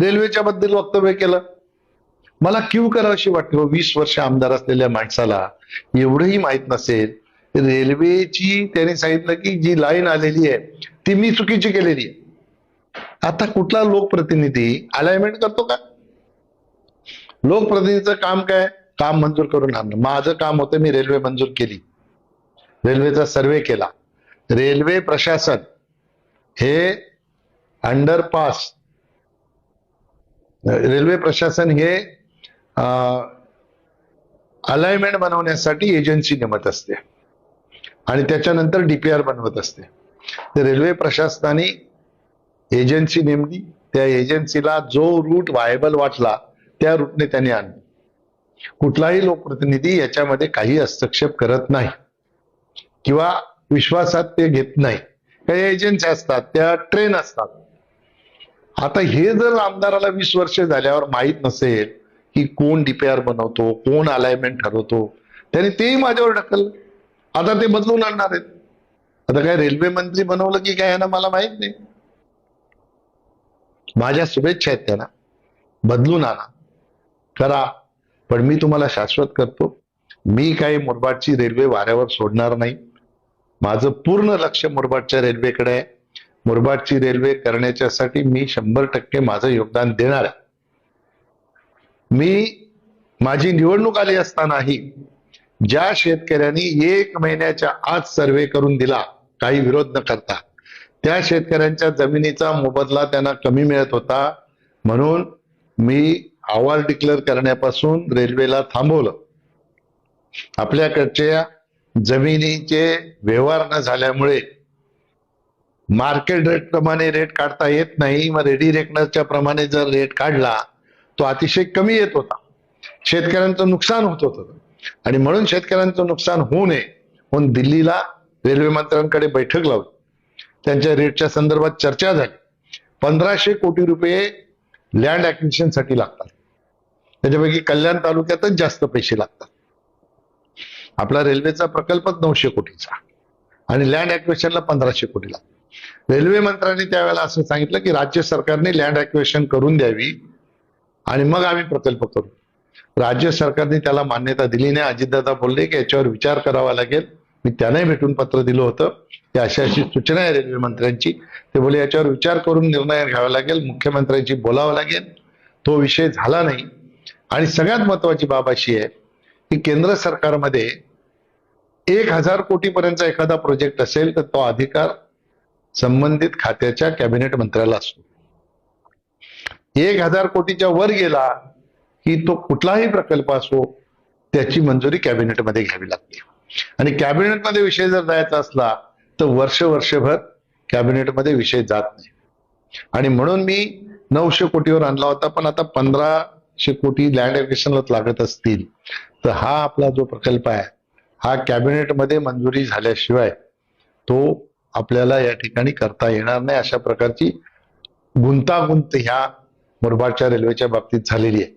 रेल्वेच्या बद्दल वक्तव्य केलं. मला क्यू करावशी वाटते. वीस वर्ष आमदार असलेल्या माणसाला एवढंही माहीत नसेल. रेल्वेची त्याने सांगितलं की जी लाईन आलेली आहे ती मी चुकीची केलेली आहे. आता कुठला लोकप्रतिनिधी अलाइनमेंट करतो का? लोकप्रतिनिधीचं काम काय? काम मंजूर करून आणणं. माझं काम होतं मी रेल्वे मंजूर केली. रेल्वेचा सर्वे केला. रेल्वे प्रशासन हे अंडरपास रेल्वे प्रशासन हे अलाइनमेंट बनवण्यासाठी एजन्सी नेमत असते. आणि त्याच्यानंतर डीपीआर बनवत असते. तर रेल्वे प्रशासनाने एजन्सी नेमली. त्या एजन्सीला जो रूट व्हायबल वाटला त्या रूटने त्यांनी आणली. कुठलाही लोकप्रतिनिधी याच्यामध्ये काही हस्तक्षेप करत नाही. किंवा विश्वासात ते घेत नाही. काही एजन्सी असतात त्या ट्रेन असतात. आता हे जर आमदाराला वीस वर्ष झाल्यावर माहीत नसेल की कोण डीपीआर बनवतो कोण अलाइनमेंट ठरवतो त्याने तेही माझ्यावर ढकललं. आता ते बदलून आणणार आहेत. आता काय रेल्वे मंत्री बनवलं की काय यांना मला माहीत नाही. माझ्या शुभेच्छा आहेत त्यांना. बदलून आणा. करा. पण मी तुम्हाला शाश्वत करतो मी काही मुरबाडची रेल्वे वाऱ्यावर सोडणार नाही. माझं पूर्ण लक्ष मुरबाडच्या रेल्वेकडे आहे. मुरबाडची रेल्वे करण्याच्यासाठी मी शंभर टक्के माझं योगदान देणार आहे. मी माझी निवडणूक आली असतानाही ज्या शेतकऱ्यांनी एक महिन्याच्या आत सर्वे करून दिला काही विरोध न करता त्या शेतकऱ्यांच्या जमिनीचा मोबदला त्यांना कमी मिळत होता. म्हणून मी अहवाल डिक्लेअर करण्यापासून रेल्वेला थांबवलं. आपल्याकडच्या जमिनीचे व्यवहार न झाल्यामुळे मार्केट रेट प्रमाणे रेट काढता येत नाही. मग रेडी रेकनरच्या प्रमाणे जर रेट काढला तो अतिशय कमी येत होता. शेतकऱ्यांचं नुकसान होत होतं. आणि म्हणून शेतकऱ्यांचं नुकसान होऊ नये म्हणून दिल्लीला रेल्वे मंत्र्यांकडे बैठक लावली. त्यांच्या रेटच्या संदर्भात चर्चा झाली. पंधराशे कोटी रुपये लँड ऍक्विशनसाठी लागतात. त्याच्यापैकी कल्याण तालुक्यातच जास्त पैसे लागतात. आपला रेल्वेचा प्रकल्पच नऊशे कोटीचा. आणि लँड ऍक्विशनला पंधराशे कोटी लागतात. रेल्वे मंत्र्यांनी त्यावेळेला असं सांगितलं की राज्य सरकारने लँड ऍक्वेशन करून द्यावी आणि मग आम्ही प्रकल्प करू. राज्य सरकारने त्याला मान्यता दिली नाही. अजितदादा बोलले की याच्यावर विचार करावा लागेल. मी त्यांनाही भेटून पत्र दिलं होतं. की अशी अशी सूचना आहे रेल्वे मंत्र्यांची. ते बोले याच्यावर विचार करून निर्णय घ्यावा लागेल. मुख्यमंत्र्यांची बोलावं लागेल. तो विषय झाला नाही. आणि सगळ्यात महत्वाची बाब अशी आहे की केंद्र सरकारमध्ये एक हजार कोटीपर्यंतचा एखादा प्रोजेक्ट असेल तर तो अधिकार संबंधित खात्याच्या कॅबिनेट मंत्र्याला असतो. एक हजार कोटीच्या वर गेला की तो कुठलाही प्रकल्प असो त्याची मंजुरी कॅबिनेटमध्ये घ्यावी लागते. आणि कॅबिनेटमध्ये विषय जर जायचा असला तर वर्ष वर्षभर कॅबिनेटमध्ये विषय जात नाही. आणि म्हणून मी नऊशे कोटीवर आणला होता पण आता पंधराशे कोटी लँड ऍक्विशनलाच लागत असतील तर हा आपला जो प्रकल्प आहे हा कॅबिनेटमध्ये मंजुरी झाल्याशिवाय तो आपल्याला या ठिकाणी करता येणार नाही. अशा प्रकारची गुंतागुंत ह्या मुरबाडच्या रेल्वेच्या बाबतीत झालेली आहे.